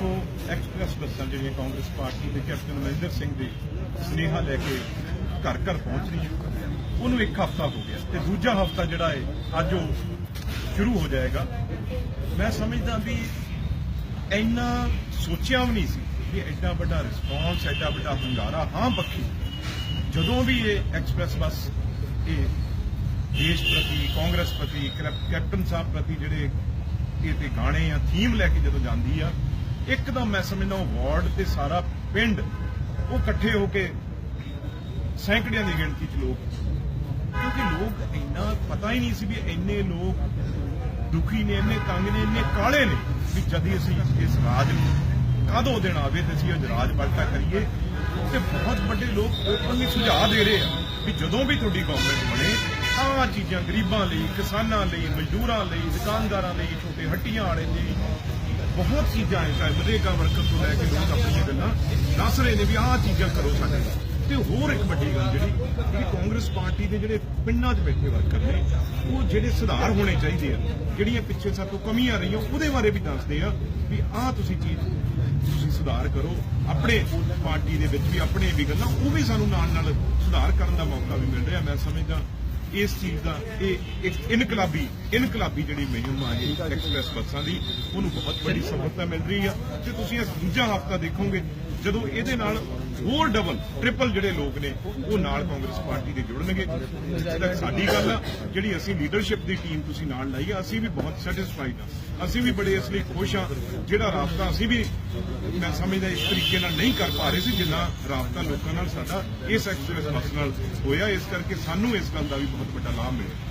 ਦੇਖੋ ਐਕਸਪ੍ਰੈਸ ਬੱਸਾਂ ਜਿਹੜੀਆਂ ਕਾਂਗਰਸ ਪਾਰਟੀ ਦੇ ਕੈਪਟਨ ਅਮਰਿੰਦਰ ਸਿੰਘ ਦੇ ਸੁਨੇਹਾ ਲੈ ਕੇ ਘਰ ਘਰ ਪਹੁੰਚ ਰਹੀਆਂ ਉਹਨੂੰ ਇੱਕ ਹਫ਼ਤਾ ਹੋ ਗਿਆ ਤੇ ਦੂਜਾ ਹਫ਼ਤਾ ਜਿਹੜਾ ਹੈ, ਅੱਜ ਉਹ ਸ਼ੁਰੂ ਹੋ ਜਾਏਗਾ। ਮੈਂ ਸਮਝਦਾ ਵੀ ਇੰਨਾ ਸੋਚਿਆ ਵੀ ਨਹੀਂ ਸੀ ਕਿ ਐਡਾ ਵੱਡਾ ਰਿਸਪੌਂਸ ਐਡਾ ਵੱਡਾ ਹੰਗਾਰਾ, ਹਾਂ ਪੱਖੀ, ਜਦੋਂ ਵੀ ਇਹ ਐਕਸਪ੍ਰੈਸ ਬੱਸ ਇਹ ਦੇਸ਼ ਪ੍ਰਤੀ, ਕਾਂਗਰਸ ਪ੍ਰਤੀ, ਕੈਪ- ਕੈਪਟਨ ਸਾਹਿਬ ਪ੍ਰਤੀ ਜਿਹੜੇ ਇਹ ਤੇ ਗਾਣੇ ਆ ਥੀਮ ਲੈ ਕੇ ਜਦੋਂ ਜਾਂਦੀ ਆ ਇੱਕਦਮ ਮੈਂ ਸਮਝਦਾ ਉਹ ਵਾਰਡ ਤੇ ਸਾਰਾ ਪਿੰਡ ਉਹ ਇਕੱਠੇ ਹੋ ਕੇ ਸੈਂਕੜਿਆਂ ਦੀ ਗਿਣਤੀ 'ਚ ਲੋਕ ਕਿਉਂਕਿ ਲੋਕ ਇੰਨਾ ਪਤਾ ਹੀ ਨਹੀਂ ਸੀ ਵੀ ਇੰਨੇ ਲੋਕ ਦੁਖੀ ਨੇ, ਇੰਨੇ ਤੰਗ ਨੇ, ਇੰਨੇ ਕਾਲੇ ਨੇ ਵੀ ਜਦ ਅਸੀਂ ਇਸ ਰਾਜ ਨੂੰ ਕਾਦੋਂ ਦਿਨ ਆਵੇ ਤੇ ਅਸੀਂ ਉਹ ਰਾਜ ਪਲਟਾ ਕਰੀਏ। ਤੇ ਬਹੁਤ ਵੱਡੇ ਲੋਕ ਓਪਨਲੀ ਸੁਝਾਅ ਦੇ ਰਹੇ ਆ ਵੀ ਜਦੋਂ ਵੀ ਤੁਹਾਡੀ ਗਵਰਨਮੈਂਟ ਬਣੇ, ਆਹ ਚੀਜ਼ਾਂ ਗਰੀਬਾਂ ਲਈ, ਕਿਸਾਨਾਂ ਲਈ, ਮਜ਼ਦੂਰਾਂ ਲਈ, ਦੁਕਾਨਦਾਰਾਂ ਲਈ, ਛੋਟੇ ਹੱਟੀਆਂ ਵਾਲੇ ਲਈ ਬਹੁਤ ਚੀਜ਼ਾਂ ਹੈ ਚਾਹੇ ਮਰੇਗਾ ਵਰਕਰ ਤੋਂ ਲੈ ਕੇ ਲੋਕ ਆਪਣੀਆਂ ਗੱਲਾਂ ਦੱਸ ਰਹੇ ਨੇ ਵੀ ਆਹ ਚੀਜ਼ਾਂ ਕਰੋ ਸਾਡੇ ਲਈ। ਤੇ ਹੋਰ ਇੱਕ ਵੱਡੀ ਗੱਲ ਜਿਹੜੀ ਜਿਹੜੀ ਕਾਂਗਰਸ ਪਾਰਟੀ ਦੇ ਜਿਹੜੇ ਪਿੰਡਾਂ 'ਚ ਬੈਠੇ ਵਰਕਰ ਨੇ, ਉਹ ਜਿਹੜੇ ਸੁਧਾਰ ਹੋਣੇ ਚਾਹੀਦੇ ਆ, ਜਿਹੜੀਆਂ ਪਿੱਛੇ ਸਾਡੇ ਤੋਂ ਕਮੀਆਂ ਰਹੀਆਂ, ਉਹਦੇ ਬਾਰੇ ਵੀ ਦੱਸਦੇ ਆ ਵੀ ਆਹ ਤੁਸੀਂ ਚੀਜ਼, ਤੁਸੀਂ ਸੁਧਾਰ ਕਰੋ, ਆਪਣੇ ਪਾਰਟੀ ਦੇ ਵਿੱਚ ਵੀ ਆਪਣੇ ਵੀ ਗੱਲਾਂ, ਉਹ ਵੀ ਸਾਨੂੰ ਨਾਲ ਨਾਲ ਸੁਧਾਰ ਕਰਨ ਦਾ ਮੌਕਾ ਵੀ ਮਿਲ ਰਿਹਾ ਮੈਂ ਸਮਝਦਾ ਇਸ ਚੀਜ਼ ਦਾ, ਇਹ ਇੱਕ ਇਨਕਲਾਬੀ ਇਨਕਲਾਬੀ ਜਿਹੜੀ ਮੁਹਿੰਮ ਆ ਇਹ ਐਕਸਪ੍ਰੈਸ ਬੱਸਾਂ ਦੀ, ਉਹਨੂੰ ਬਹੁਤ ਵੱਡੀ ਸਫਲਤਾ ਮਿਲ ਰਹੀ ਆ। ਤੇ ਤੁਸੀਂ ਇਸ ਦੂਜਾ ਹਫਤਾ ਦੇਖੋਗੇ ਜਦੋਂ ਇਹਦੇ ਨਾਲ ਹੋਰ ਡਬਲ ਟ੍ਰਿਪਲ ਜਿਹੜੇ ਲੋਕ ਨੇ, ਉਹ ਨਾਲ ਕਾਂਗਰਸ ਪਾਰਟੀ ਦੇ ਜੁੜਨਗੇ। ਜਿਹੜਾ ਸਾਡੀ ਗੱਲ ਆ, ਜਿਹੜੀ ਅਸੀਂ ਲੀਡਰਸ਼ਿਪ ਦੀ ਟੀਮ ਤੁਸੀਂ ਨਾਲ ਲਾਈ ਆ, ਅਸੀਂ ਵੀ ਬਹੁਤ ਸੈਟੀਸਫਾਈਡ ਆ। ਅਸੀਂ ਵੀ ਬੜੇ ਇਸ ਲਈ ਖੁਸ਼ ਆ, ਜਿਹੜਾ ਰਾਬਤਾ ਅਸੀਂ ਵੀ ਮੈਂ ਸਮਝਦਾ ਇਸ ਤਰੀਕੇ ਨਾਲ ਨਹੀਂ ਕਰ ਪਾ ਰਹੇ ਸੀ, ਜਿੰਨਾ ਰਾਬਤਾ ਲੋਕਾਂ ਨਾਲ ਸਾਡਾ ਇਸ ਐਕਸਪ੍ਰੈਸ ਨਾਲ ਹੋਇਆ। ਇਸ ਕਰਕੇ ਸਾਨੂੰ ਇਸ ਗੱਲ ਦਾ ਵੀ ਬਹੁਤ ਵੱਡਾ ਲਾਭ ਮਿਲਿਆ।